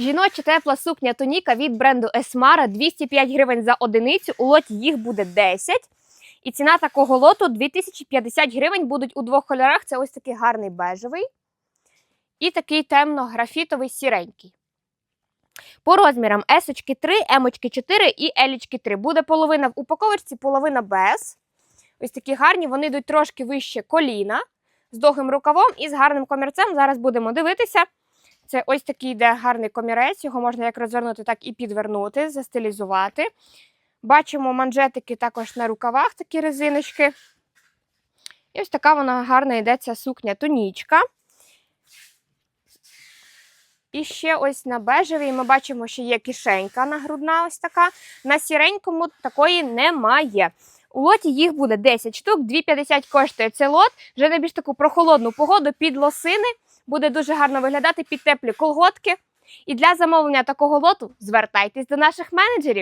Жіноча тепла сукня тоніка від бренду Esmara 205 гривень за одиницю. У лоті їх буде 10. І ціна такого лоту 2050 гривень будуть у двох кольорах. Це ось такий гарний бежевий і такий темно-графітовий сіренький. По розмірам S 3, М 4 і L 3. Буде половина в упаковочці, половина без. Ось такі гарні, вони йдуть трошки вище коліна з довгим рукавом і з гарним комірцем. Зараз будемо дивитися. Це ось такий йде гарний комірець. Його можна як розвернути, так і підвернути, застилізувати. Бачимо манжетики також на рукавах, такі резиночки. І ось така вона гарна йде ця сукня тонічка. І ще ось на бежевій ми бачимо, що є кишенька нагрудна, ось така. На сіренькому такої немає. У лоті їх буде 10 штук, 2,50 коштує цей лот. Вже на більш таку прохолодну погоду під лосини. Буде дуже гарно виглядати під теплі колготки. І для замовлення такого лоту звертайтесь до наших менеджерів.